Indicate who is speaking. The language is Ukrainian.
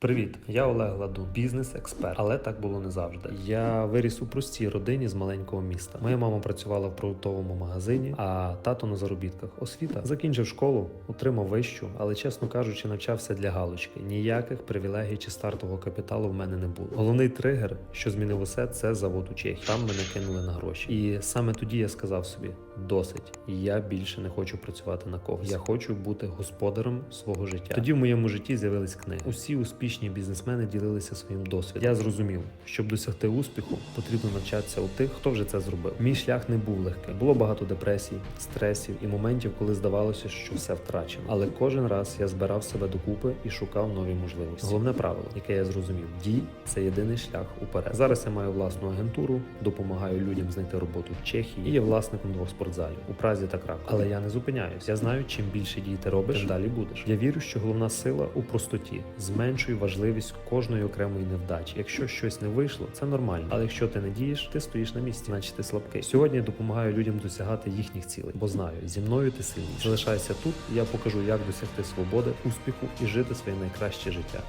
Speaker 1: Привіт, я Олег Ладун, бізнес-експерт, але так було не завжди. Я виріс у простій родині з маленького міста. Моя мама працювала в продуктовому магазині, а тато на заробітках. Освіта закінчив школу, отримав вищу, але чесно кажучи, навчався для галочки. Ніяких привілегій чи стартового капіталу в мене не було. Головний тригер, що змінив усе, це завод у Чехії. Там мене кинули на гроші. І саме тоді я сказав собі: досить, я більше не хочу працювати на когось. Я хочу бути господарем свого життя. Тоді в моєму житті з'явились книги. Усі успішні бізнесмени ділилися своїм досвідом. Я зрозумів, щоб досягти успіху, потрібно навчатися у тих, хто вже це зробив. Мій шлях не був легким. Було багато депресій, стресів і моментів, коли здавалося, що все втрачено. Але кожен раз я збирав себе докупи і шукав нові можливості. Головне правило, яке я зрозумів: дій це єдиний шлях уперед. Зараз я маю власну агентуру, допомагаю людям знайти роботу в Чехії і є власником двох спортзалів у Празі та Кракові. Але я не зупиняюсь. Я знаю, чим більше дій ти робиш, далі будеш. Я вірю, що головна сила у простоті. Зменшуй важливість кожної окремої невдачі. Якщо щось не вийшло, це нормально. Але якщо ти не дієш, ти стоїш на місці, значить ти слабкий. Сьогодні я допомагаю людям досягати їхніх цілей, бо знаю, зі мною ти сильний. Залишайся тут, я покажу, як досягти свободи, успіху і жити своє найкраще життя.